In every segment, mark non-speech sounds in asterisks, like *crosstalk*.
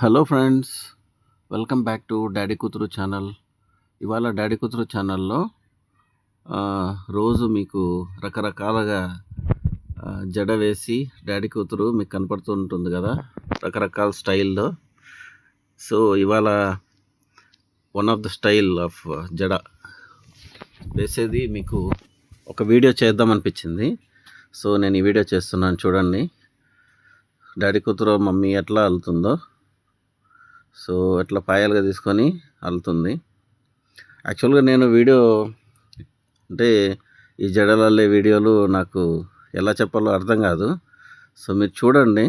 Hello friends welcome back to daddy కూతురు channel. ఇవాళ daddy కూతురు ఛానల్లో రోజు మీకు రకరకాలుగా జడ వేసి డాడీ కూతురు మీకు కనపడుతూ ఉంటుంది కదా రకరకాల స్టైల్లో. సో ఇవాళ one of the style of జడ వేసేది మీకు ఒక వీడియో చేద్దాం అనిపించింది. సో నేను ఈ వీడియో చేస్తున్నాను చూడండి. డాడీ కూతురు మమ్మీ ఎట్లా అల్లుతుందో. సో అట్లా పాయాలుగా తీసుకొని అల్లుతుంది. యాక్చువల్గా నేను వీడియో అంటే ఈ జడలల్లే వీడియోలు నాకు ఎలా చెప్పాలో అర్థం కాదు. సో మీరు చూడండి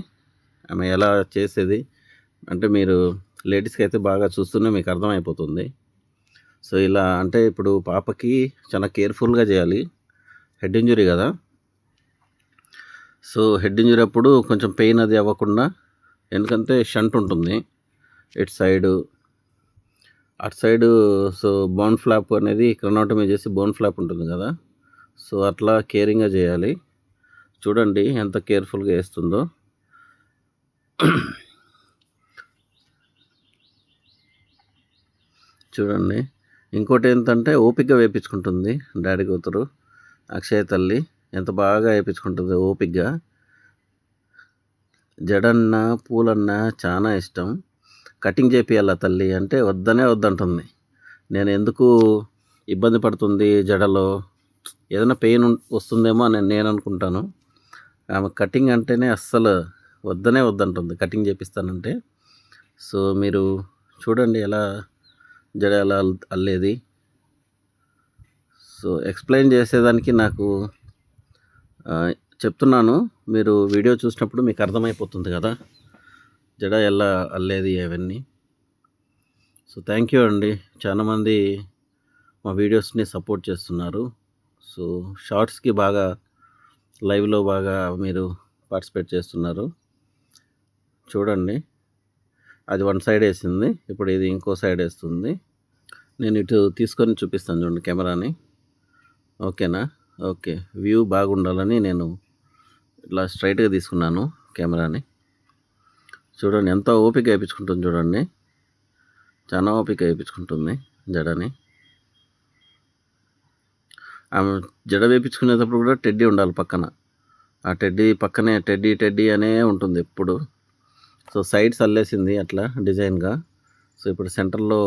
ఆమె ఎలా చేసేది. అంటే మీరు లేడీస్కి అయితే బాగా చూస్తూనే మీకు అర్థమైపోతుంది. సో ఇలా అంటే ఇప్పుడు పాపకి చాలా కేర్ఫుల్గా చేయాలి. హెడ్ ఇంజురీ కదా. సో హెడ్ ఇంజురీ అప్పుడు కొంచెం పెయిన్ అది అవ్వకుండా ఎందుకంటే షంట్ ఉంటుంది. ఇటు సైడు అటు సైడు సో బోన్ ఫ్లాప్ అనేది క్రనాటమీ చేసి బోన్ ఫ్లాప్ ఉంటుంది కదా. సో అట్లా కేరింగ్గా చేయాలి. చూడండి ఎంత కేర్ఫుల్గా వేస్తుందో. చూడండి. ఇంకోటి ఏంటంటే ఓపికగా వేయించుకుంటుంది డాడీ కూతురు అక్షయ తల్లి. ఎంత బాగా వేయించుకుంటుంది ఓపికగా జడన్నా పూలన్నా చాలా ఇష్టం. కటింగ్ చేపియాలా తల్లి అంటే వద్దనే వద్దంటుంది. నేను ఎందుకు ఇబ్బంది పడుతుంది జడలో? ఏదైనా పెయిన్ ఉం- వస్తుందేమో అని నేను అనుకుంటాను. ఆమె కటింగ్ అంటేనే అస్సలు వద్దనే వద్దంటుంది కటింగ్ చేపిస్తానంటే. సో మీరు చూడండి ఎలా జడ ఎలా అల్- అల్లేది. సో ఎక్స్ప్లెయిన్ చేసేదానికి నాకు చెప్తున్నాను. మీరు వీడియో చూసినప్పుడు మీకు అర్థమైపోతుంది కదా. జడ ఎలా అల్లేది అవన్నీ సో థ్యాంక్ యూ అండి. చాలామంది మా వీడియోస్ని సపోర్ట్ చేస్తున్నారు. సో షార్ట్స్కి బాగా లైవ్లో బాగా మీరు పార్టిసిపేట్ చేస్తున్నారు. చూడండి. అది వన్ సైడ్ వేసింది ఇప్పుడు ఇది ఇంకో సైడ్ వేస్తుంది. నేను ఇటు తీసుకొని చూపిస్తాను చూడండి కెమెరాని. ఓకేనా? ఓకే. వ్యూ బాగుండాలని నేను ఇట్లా స్ట్రైట్గా తీసుకున్నాను కెమెరాని. చూడండి ఎంత ఓపిక వేయించుకుంటుంది చూడండి. చాలా ఓపిక వేయించుకుంటుంది జడని. ఆమె జడ వేయించుకునేటప్పుడు కూడా టెడ్డీ ఉండాలి పక్కన. ఆ టెడ్డీ పక్కనే టెడ్డీ టెడ్డీ అనే ఉంటుంది ఎప్పుడు. సో సైడ్స్ అల్లేసింది అట్లా డిజైన్గా. సో ఇప్పుడు సెంటర్లో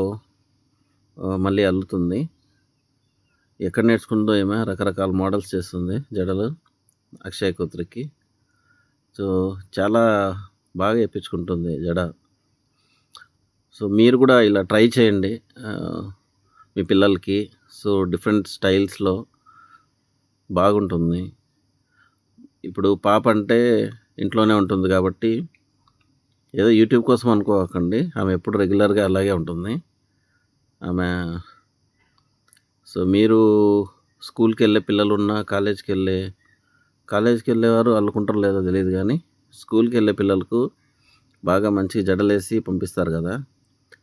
మళ్ళీ అల్లుతుంది. ఎక్కడ నేర్చుకుందో ఏమో రకరకాల మోడల్స్ చేస్తుంది జడలు అక్షయ్ కూతురికి. సో చాలా బాగా వేయించుకుంటుంది జడ. సో మీరు కూడా ఇలా ట్రై చేయండి మీ పిల్లలకి. సో డిఫరెంట్ స్టైల్స్లో బాగుంటుంది. ఇప్పుడు పాప అంటే ఇంట్లోనే ఉంటుంది కాబట్టి ఏదో యూట్యూబ్ కోసం అనుకోకండి. ఆమె ఎప్పుడు రెగ్యులర్గా అలాగే ఉంటుంది. ఆమె సో మీరు స్కూల్కి వెళ్ళే పిల్లలు ఉన్నా కాలేజ్కి వెళ్ళే కాలేజ్కి వెళ్ళేవారు అల్లుకుంటారు లేదో తెలియదు కానీ స్కూల్కి వెళ్ళే పిల్లలకు బాగా మంచి జడలేసి పంపిస్తారు కదా.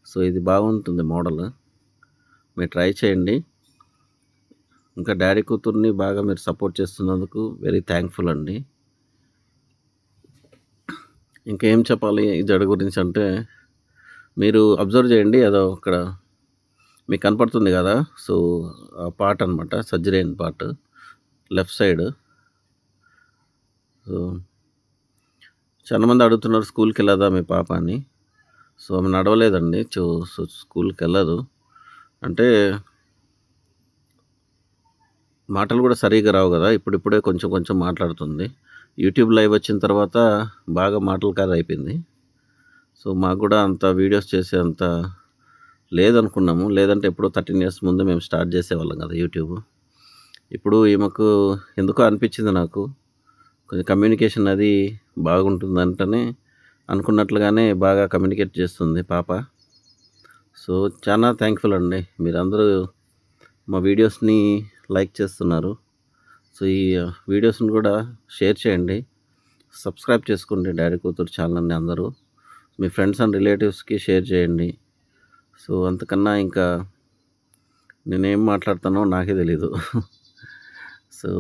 సో ఇది బాగుంటుంది మోడల్. మీరు ట్రై చేయండి. ఇంకా డాడీ కూతుర్ని బాగా మీరు సపోర్ట్ చేస్తున్నందుకు వెరీ థ్యాంక్ఫుల్ అండి. ఇంకేం చెప్పాలి ఈ జడ గురించి అంటే మీరు అబ్జర్వ్ చేయండి అదో అక్కడ మీకు కనపడుతుంది కదా. సో ఆ పార్ట్ అనమాట surgery part left side. So చాలామంది అడుగుతున్నారు స్కూల్కి వెళ్ళదా మీ పాప అని. సో ఆమె నడవలేదండి చూ స్కూల్కి వెళ్ళదు. అంటే మాటలు కూడా సరిగా రావు కదా ఇప్పుడిప్పుడే కొంచెం కొంచెం మాట్లాడుతుంది. యూట్యూబ్ లైవ్ వచ్చిన తర్వాత బాగా మాటలు కాదు అయిపోయింది. సో మాకు కూడా అంత వీడియోస్ చేసే అంత లేదనుకున్నాము. లేదంటే ఎప్పుడో థర్టీన్ ఇయర్స్ ముందు మేము స్టార్ట్ చేసేవాళ్ళం కదా యూట్యూబ్. ఇప్పుడు ఈమెకు ఎందుకో అనిపించింది నాకు. కొంచెం కమ్యూనికేషన్ అది బాగుంటుందంటనే అనుకున్నట్లుగానే బాగా కమ్యూనికేట్ చేస్తుంది పాప. సో చాలా థ్యాంక్ఫుల్ అండి. మీరందరూ మా వీడియోస్ని లైక్ చేస్తున్నారు. సో ఈ వీడియోస్ని కూడా షేర్ చేయండి. సబ్స్క్రైబ్ చేసుకోండి డాడీ కూతురు ఛానల్ని అందరూ. మీ ఫ్రెండ్స్ అండ్ రిలేటివ్స్కి షేర్ చేయండి. సో అంతకన్నా ఇంకా నేనేం మాట్లాడతానో నాకే తెలీదు. *laughs* So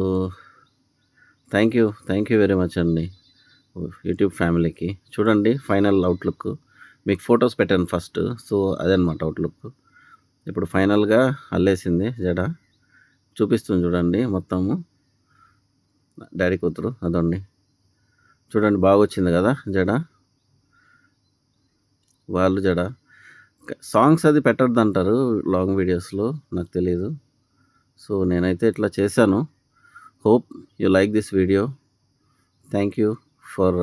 thank you thank you very much అండి యూట్యూబ్ ఫ్యామిలీకి చూడండి ఫైనల్ అవుట్లుక్ మీకు ఫొటోస్ పెట్టాను ఫస్ట్ సో అదనమాట అవుట్లుక్ ఇప్పుడు ఫైనల్గా అల్లేసింది జడ. చూపిస్తుంది చూడండి మొత్తము. డాడీ కూతురు అదండి. చూడండి బాగా వచ్చింది కదా జడ. వాళ్ళు జడ. సాంగ్స్ అది పెట్టద్దు అంటారు లాంగ్ వీడియోస్లో నాకు తెలియదు సో నేనైతే ఇట్లా చేశాను. Hope you like this video thank you for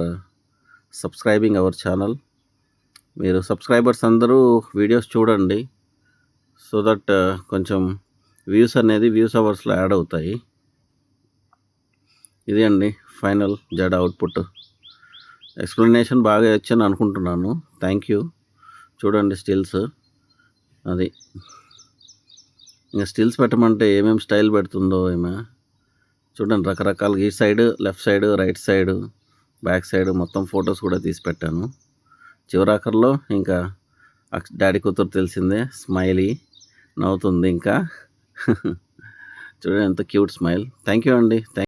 subscribing our channel మీరు సబ్స్క్రైబర్స్ అందరూ వీడియోస్ చూడండి సో దట్ uh, కొంచెం వ్యూస్ అనేది వ్యూస్ అవర్స్లో యాడ్ అవుతాయి. ఇది అండి ఫైనల్ జడ అవుట్పుట్ ఎక్స్ప్లెనేషన్ బాగా ఇచ్చాను అనుకుంటున్నాను. థ్యాంక్ యూ చూడండి స్టిల్స్ అది ఇంకా స్టిల్స్ పెట్టమంటే ఏమేమి స్టైల్ పెడుతుందో ఏమే. చూడండి రకరకాల ఈ side left side right side back side మొత్తం ఫొటోస్ కూడా తీసి పెట్టాను. చివరాఖరిలో ఇంకా అక్- డాడీ కూతురు తెలిసిందే స్మైలీ నవ్వుతుంది ఇంకా. *laughs* చూడండి ఎంత క్యూట్ స్మైల్ థ్యాంక్ యూ అండి. థ్యాంక్